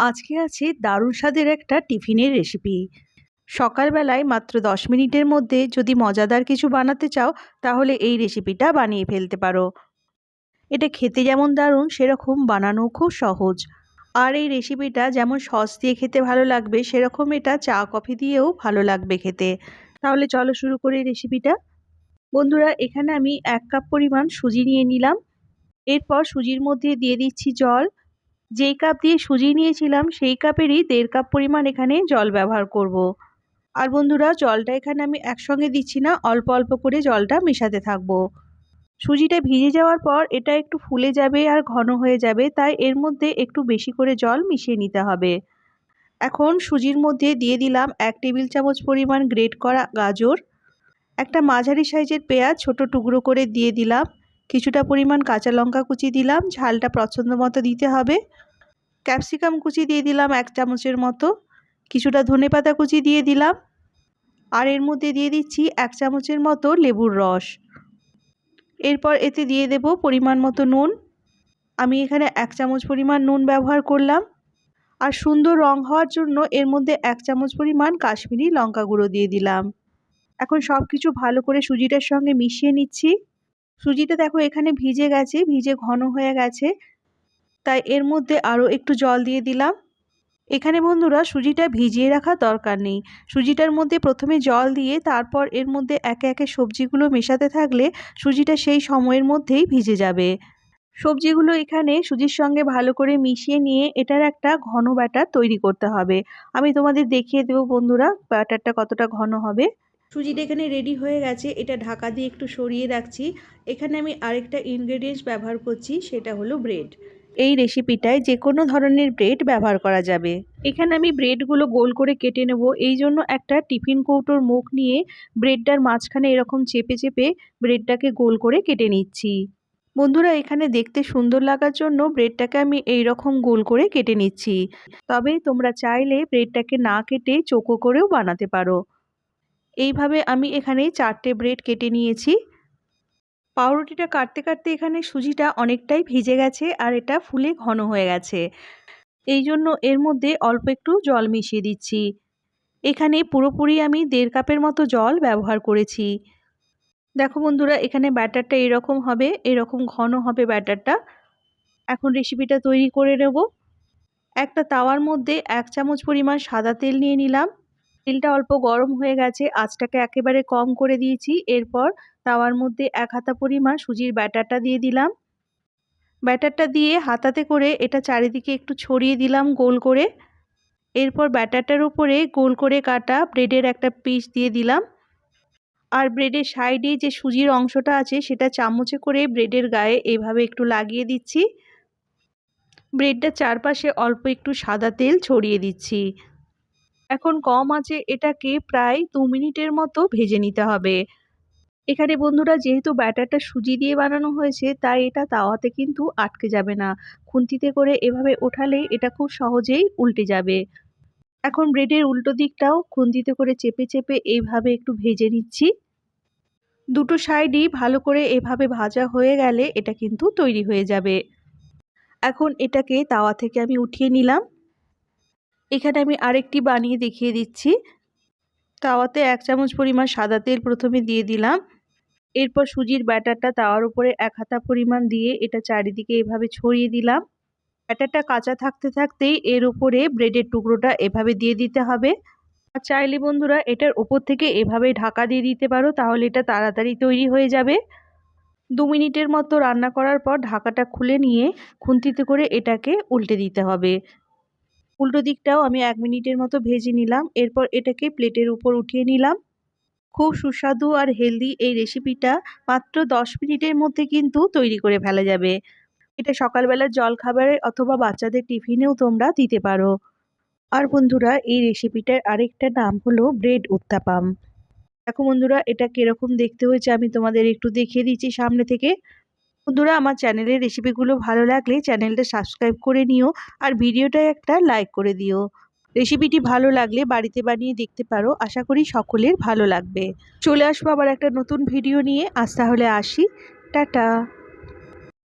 আজকে আছে দারুণ স্বাদের একটা টিফিনের রেসিপি সকালবেলায় মাত্র দশ মিনিটের মধ্যে যদি মজাদার কিছু বানাতে চাও, তাহলে এই রেসিপিটা বানিয়ে ফেলতে পারো। এটা খেতে যেমন দারুণ, সেরকম বানানো খুব সহজ। আর এই রেসিপিটা যেমন সস দিয়ে খেতে ভালো লাগবে, সেরকম এটা চা কফি দিয়েও ভালো লাগবে খেতে। তাহলে চলো শুরু করি রেসিপিটা বন্ধুরা, এখানে আমি এক কাপ পরিমাণ সুজি নিয়ে নিলাম। এরপর সুজির মধ্যে দিয়ে দিচ্ছি জল। যেই কাপ দিয়ে সুজি নিয়েছিলাম, সেই কাপেরই দেড় কাপ পরিমাণ এখানে জল ব্যবহার করব। আর বন্ধুরা, জলটা এখানে আমি একসঙ্গে দিচ্ছি না, অল্প অল্প করে জলটা মেশাতে থাকব। সুজিটা ভিজে যাওয়ার পর এটা একটু ফুলে যাবে আর ঘন হয়ে যাবে, তাই এর মধ্যে একটু বেশি করে জল মিশিয়ে নিতে হবে। এখন সুজির মধ্যে দিয়ে দিলাম এক টেবিল চামচ পরিমাণ গ্রেট করা গাজর, একটা মাঝারি সাইজের পেঁয়াজ ছোট টুকরো করে দিয়ে দিলাম। কিছুটা পরিমাণ কাঁচা লঙ্কা কুচি দিলাম, ঝালটা পছন্দ মতো দিতে হবে। ক্যাপসিকাম কুচি দিয়ে দিলাম এক চামচের মতো, কিছুটা ধনে পাতা কুচি দিয়ে দিলাম, আর এর মধ্যে দিয়ে দিচ্ছি এক চামচের মতো লেবুর রস। এরপর এতে দিয়ে দেব পরিমাণ মতো নুন। আমি এখানে এক চামচ পরিমাণ নুন ব্যবহার করলাম। আর সুন্দর রং হওয়ার জন্য এর মধ্যে এক চামচ পরিমাণ কাশ্মীরি লঙ্কা গুঁড়ো দিয়ে দিলাম। এখন সব কিছু ভালো করে সুজিটার সঙ্গে মিশিয়ে নিচ্ছি। সুজিটা দেখো এখানে ভিজে গেছে, ভিজে ঘন হয়ে গেছে। তাই এর মধ্যে আরও একটু জল দিয়ে দিলাম। এখানে বন্ধুরা সুজিটা ভিজিয়ে রাখার দরকার নেই। সুজিটার মধ্যে প্রথমে জল দিয়ে তারপর এর মধ্যে একে একে সবজিগুলো মেশাতে থাকলে সুজিটা সেই সময়ের মধ্যেই ভিজে যাবে। সবজিগুলো এখানে সুজির সঙ্গে ভালো করে মিশিয়ে নিয়ে এটার একটা ঘন ব্যাটার তৈরি করতে হবে। আমি তোমাদের দেখিয়ে দেবো বন্ধুরা ব্যাটারটা কতটা ঘন হবে। সুজিটা এখানে রেডি হয়ে গেছে। এটা ঢাকা দিয়ে একটু সরিয়ে রাখছি। এখানে আমি আরেকটা ইনগ্রেডিয়েন্টস ব্যবহার করছি, সেটা হলো ব্রেড এই রেসিপিটায় যে কোনো ধরনের ব্রেড ব্যবহার করা যাবে। এখানে আমি ব্রেডগুলো গোল করে কেটে নেব। এই জন্য একটা টিফিন কৌটোর মুখ নিয়ে ব্রেডটার মাঝখানে এরকম চেপে চেপে ব্রেডটাকে গোল করে কেটে নিচ্ছি। বন্ধুরা, এখানে দেখতে সুন্দর লাগার জন্য ব্রেডটাকে আমি এই রকম গোল করে কেটে নিচ্ছি। তবে তোমরা চাইলে ব্রেডটাকে না কেটে চোখো করেও বানাতে পারো। এইভাবে আমি এখানে চারটে ব্রেড কেটে নিয়েছি। পাউরুটিটা কাটতে কাটতে এখানে সুজিটা অনেকটাই ভিজে গেছে আর এটা ফুলে ঘন হয়ে গেছে। এই জন্য এর মধ্যে অল্প একটু জল মিশিয়ে দিচ্ছি। এখানে পুরোপুরি আমি দেড় কাপের মতো জল ব্যবহার করেছি। দেখো বন্ধুরা, এখানে ব্যাটারটা এরকম হবে, এরকম ঘন হবে ব্যাটারটা। এখন রেসিপিটা তৈরি করে নেব। একটা তাওয়ার মধ্যে এক চামচ পরিমাণ সাদা তেল নিয়ে নিলাম। তেলটা অল্প গরম হয়ে গেছে, আঁচটাকে একেবারে কম করে দিয়েছি। এরপর তাওয়ার মধ্যে এক হাতা পরিমাণ সুজির ব্যাটারটা দিয়ে দিলাম। ব্যাটারটা দিয়ে হাতাতে করে এটা চারিদিকে একটু ছড়িয়ে দিলাম গোল করে। এরপর ব্যাটারটার উপরে গোল করে কাটা ব্রেডের একটা পিস দিয়ে দিলাম। আর ব্রেডের সাইডে যে সুজির অংশটা আছে, সেটা চামচে করে ব্রেডের গায়ে এভাবে একটু লাগিয়ে দিচ্ছি। ব্রেডটার চারপাশে অল্প একটু সাদা তেল ছড়িয়ে দিচ্ছি। এখন কম আছে এটাকে প্রায় দু মিনিটের মতো ভেজে নিতে হবে। এখানে বন্ধুরা যেহেতু ব্যাটারটা সুজি দিয়ে বানানো হয়েছে, তাই এটা তাওয়াতে কিন্তু আটকে যাবে না। খুন্তিতে করে এভাবে ওঠালে এটা খুব সহজেই উল্টে যাবে। এখন ব্রেডের উল্টো দিকটাও খুন্তিতে করে চেপে চেপে এইভাবে একটু ভেজে নিচ্ছি। দুটো সাইডই ভালো করে এভাবে ভাজা হয়ে গেলে এটা কিন্তু তৈরি হয়ে যাবে। এখন এটাকে তাওয়া থেকে আমি উঠিয়ে নিলাম। এখানে আমি আরেকটি বানিয়ে দেখিয়ে দিচ্ছি। তাওয়াতে এক চামচ পরিমাণ সাদা তেল প্রথমে দিয়ে দিলাম। এরপর সুজির ব্যাটারটা তাওয়ার উপরে এক হাতা পরিমাণ দিয়ে এটা চারিদিকে এভাবে ছড়িয়ে দিলাম। ব্যাটারটা কাঁচা থাকতে থাকতেই এর উপরে ব্রেডের টুকরোটা এভাবে দিয়ে দিতে হবে। আর চাইলে বন্ধুরা এটার ওপর থেকে এভাবে ঢাকা দিয়ে দিতে পারো, তাহলে এটা তাড়াতাড়ি তৈরি হয়ে যাবে। দু মিনিটের মতো রান্না করার পর ঢাকাটা খুলে নিয়ে খুন্তিতে করে এটাকে উল্টে দিতে হবে। উল্টো দিকটাও আমি এক মিনিটের মতো ভেজে নিলাম। এরপর এটাকে প্লেটের উপর উঠিয়ে নিলাম। খুব সুস্বাদু আর হেলদি এই রেসিপিটা মাত্র দশ মিনিটের মধ্যে কিন্তু তৈরি করে ফেলা যাবে। এটা সকালবেলার জল খাবারে অথবা বাচ্চাদের টিফিনেও তোমরা দিতে পারো। আর বন্ধুরা, এই রেসিপিটার আরেকটা নাম হলো ব্রেড উত্তাপাম। দেখো বন্ধুরা, এটা কীরকম দেখতে হয়েছে আমি তোমাদের একটু দেখিয়ে দিচ্ছি সামনে থেকে। বন্ধুরা, আমার চ্যানেলের রেসিপিগুলো ভালো লাগলে চ্যানেলটা সাবস্ক্রাইব করে নিও আর ভিডিওটায় একটা লাইক করে দিও। রেসিপিটি ভালো লাগলে বাড়িতে বানিয়ে দেখতে পারো, আশা করি সকলের ভালো লাগবে। চলে আসব আবার একটা নতুন ভিডিও নিয়ে। আজ তাহলে আসি। টাটা!